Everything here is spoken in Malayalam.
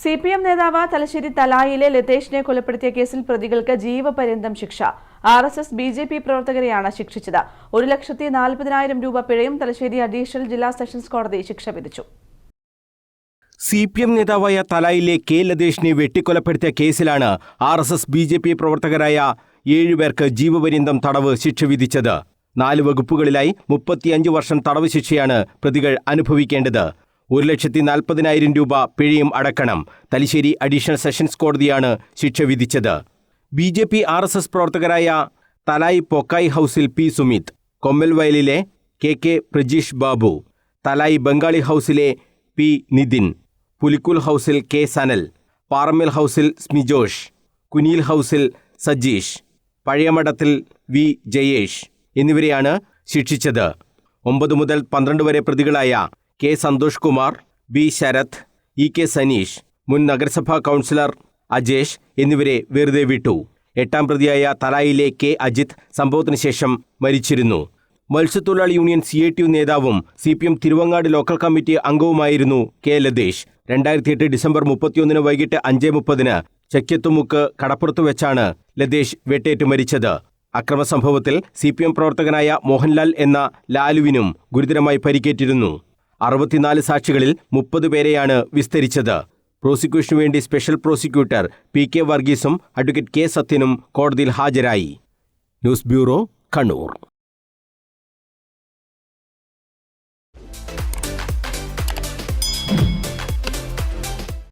സി പി എം നേതാവ് തലശ്ശേരി തലായിലെ ലതേഷിനെ കൊലപ്പെടുത്തിയ കേസിൽ പ്രതികൾക്ക് ജീവപര്യന്തം ശിക്ഷ. R S S B J P പ്രവർത്തകരെയാണ് ശിക്ഷിച്ചത്. ഒരു ലക്ഷത്തി നാൽപ്പതിനായിരം രൂപ പിഴയും തലശ്ശേരി അഡീഷണൽ ജില്ലാ സെഷൻസ് കോടതി ശിക്ഷ വിധിച്ചു. സി പി എം നേതാവായ തലായിലെ കെ ലതേഷിനെ വെട്ടിക്കൊലപ്പെടുത്തിയ കേസിലാണ് R S S B J P പ്രവർത്തകരായ ഏഴുപേർക്ക് ജീവപര്യന്തം തടവ് ശിക്ഷ വിധിച്ചത്. നാല് വകുപ്പുകളിലായി മുപ്പത്തിയഞ്ച് വർഷം തടവ് ശിക്ഷയാണ് പ്രതികൾ അനുഭവിക്കേണ്ടത്. ഒരു ലക്ഷത്തി നാൽപ്പതിനായിരം രൂപ പിഴയും അടക്കണം. തലശ്ശേരി അഡീഷണൽ സെഷൻസ് കോടതിയാണ് ശിക്ഷ വിധിച്ചത്. B J P R S S പ്രവർത്തകരായ തലായി പൊക്കായ് ഹൌസിൽ പി സുമിത് കൊമ്മൽവയലിലെ കെ കെ പ്രജീഷ് ബാബു തലായി ബംഗാളി ഹൗസിലെ പി നിതിൻ പുലിക്കുൽ ഹൌസിൽ കെ സനൽ പാറമ്മൽ ഹൌസിൽ സ്മിജോഷ് കുനിയിൽ ഹൌസിൽ സജീഷ് പഴയമഠത്തിൽ വി ജയേഷ് എന്നിവരെയാണ് ശിക്ഷിച്ചത്. ഒമ്പത് മുതൽ പന്ത്രണ്ട് വരെ പ്രതികളായ K Santhosh Kumar B Sarath E K Saneesh മുൻ നഗരസഭാ കൗൺസിലർ അജേഷ് എന്നിവരെ വെറുതെ വിട്ടു. എട്ടാം പ്രതിയായ തലായിലെ കെ അജിത് സംഭവത്തിന് ശേഷം മരിച്ചിരുന്നു. മത്സ്യത്തൊഴിലാളി union C I T U നേതാവും C P M Thiruvangad local committee അംഗവുമായിരുന്നു K Latesh. രണ്ടായിരത്തി എട്ട് ഡിസംബർ മുപ്പത്തിയൊന്നിന് വൈകിട്ട് അഞ്ച് മുപ്പതിന് ചക്കിയത്തുമുക്ക് കടപ്പുറത്ത് വെച്ചാണ് ലതേഷ് വെട്ടേറ്റ് മരിച്ചത്. അക്രമസംഭവത്തിൽ സി പി എം പ്രവർത്തകനായ മോഹൻലാൽ എന്ന ലാലുവിനും ഗുരുതരമായി പരിക്കേറ്റിരുന്നു. അറുപത്തിനാല് സാക്ഷികളിൽ മുപ്പത് പേരെയാണ് വിസ്തരിച്ചത്. പ്രോസിക്യൂഷനു വേണ്ടി സ്പെഷ്യൽ പ്രോസിക്യൂട്ടർ പി കെ വർഗീസും അഡ്വക്കേറ്റ് കെ സത്യനും കോടതിയിൽ ഹാജരായി. News bureau Kannur.